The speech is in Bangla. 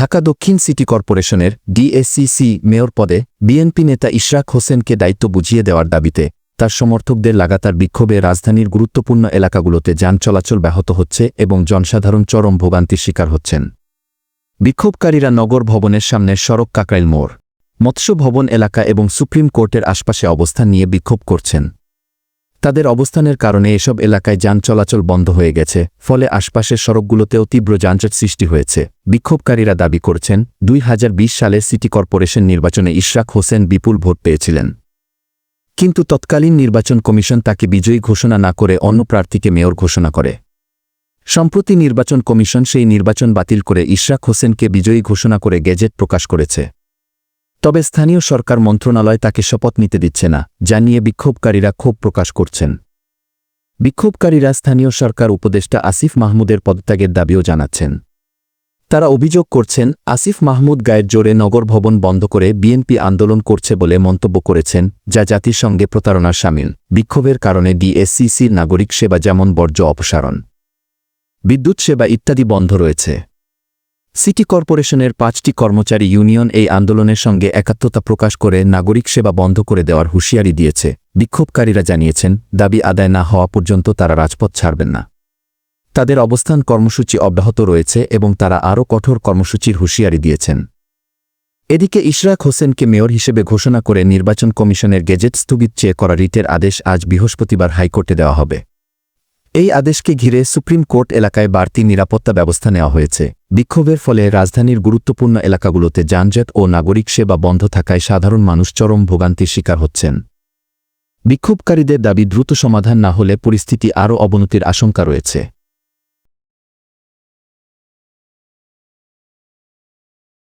ঢাকা দক্ষিণ সিটি কর্পোরেশনের ডিএসসিসি মেয়র পদে বিএনপি নেতা ইশরাক হোসেনকে দায়িত্ব বুঝিয়ে দেওয়ার দাবিতে তার সমর্থকদের লাগাতার বিক্ষোভে রাজধানীর গুরুত্বপূর্ণ এলাকাগুলোতে যান চলাচল ব্যাহত হচ্ছে এবং জনসাধারণ চরম ভোগান্তির শিকার হচ্ছেন। বিক্ষোভকারীরা নগর ভবনের সামনে সড়ক কাকরাইল মোড়, মৎস্য ভবন এলাকা এবং সুপ্রিম কোর্টের আশপাশে অবস্থান নিয়ে বিক্ষোভ করছেন। তাদের অবস্থানের কারণে এসব এলাকায় যান চলাচল বন্ধ হয়ে গেছে, ফলে আশপাশের সড়কগুলোতেও তীব্র যানজট সৃষ্টি হয়েছে। বিক্ষোভকারীরা দাবি করছেন, দুই হাজার বিশ সালে সিটি কর্পোরেশন নির্বাচনে ইশরাক হোসেন বিপুল ভোট পেয়েছিলেন। কিন্তু তৎকালীন নির্বাচন কমিশন তাকে বিজয়ী ঘোষণা না করে অন্য প্রার্থীকে মেয়র ঘোষণা করে। সম্প্রতি নির্বাচন কমিশন সেই নির্বাচন বাতিল করে ইশরাক হোসেনকে বিজয়ী ঘোষণা করে গেজেট প্রকাশ করেছে। তবে স্থানীয় সরকার মন্ত্রণালয় তাকে শপথ নিতে দিচ্ছে না, যা নিয়ে বিক্ষোভকারীরা ক্ষোভ প্রকাশ করছেন। বিক্ষোভকারীরা স্থানীয় সরকার উপদেষ্টা আসিফ মাহমুদের পদত্যাগের দাবিও জানাচ্ছেন। তারা অভিযোগ করছেন, আসিফ মাহমুদ গায়ের জোরে নগর ভবন বন্ধ করে বিএনপি আন্দোলন করছে বলে মন্তব্য করেছেন, যা জাতির সঙ্গে প্রতারণার সামিল। বিক্ষোভের কারণে ডিএসসিসির নাগরিক সেবা যেমন বর্জ্য অপসারণ, বিদ্যুৎ সেবা ইত্যাদি বন্ধ রয়েছে। সিটি কর্পোরেশনের পাঁচটি কর্মচারী ইউনিয়ন এই আন্দোলনের সঙ্গে একাত্মতা প্রকাশ করে নাগরিক সেবা বন্ধ করে দেওয়ার হুঁশিয়ারি দিয়েছে। বিক্ষোভকারীরা জানিয়েছেন, দাবি আদায় না হওয়া পর্যন্ত তারা রাজপথ ছাড়বেন না। তাদের অবস্থান কর্মসূচি অব্যাহত রয়েছে এবং তারা আরও কঠোর কর্মসূচির হুঁশিয়ারি দিয়েছেন। এদিকে ইশরাক হোসেনকে মেয়র হিসেবে ঘোষণা করে নির্বাচন কমিশনের গেজেট স্থগিত চেয়ে করা রিটের আদেশ আজ বৃহস্পতিবার হাইকোর্টে দেওয়া হবে। এই আদেশকে ঘিরে সুপ্রিম কোর্ট এলাকায় বাড়তি নিরাপত্তা ব্যবস্থা নেওয়া হয়েছে। বিক্ষোভের ফলে রাজধানীর গুরুত্বপূর্ণ এলাকাগুলোতে যানজট ও নাগরিক সেবা বন্ধ থাকায় সাধারণ মানুষ চরম ভোগান্তির শিকার হচ্ছেন। বিক্ষোভকারীদের দাবি দ্রুত সমাধান না হলে পরিস্থিতি আরও অবনতির আশঙ্কা রয়েছে।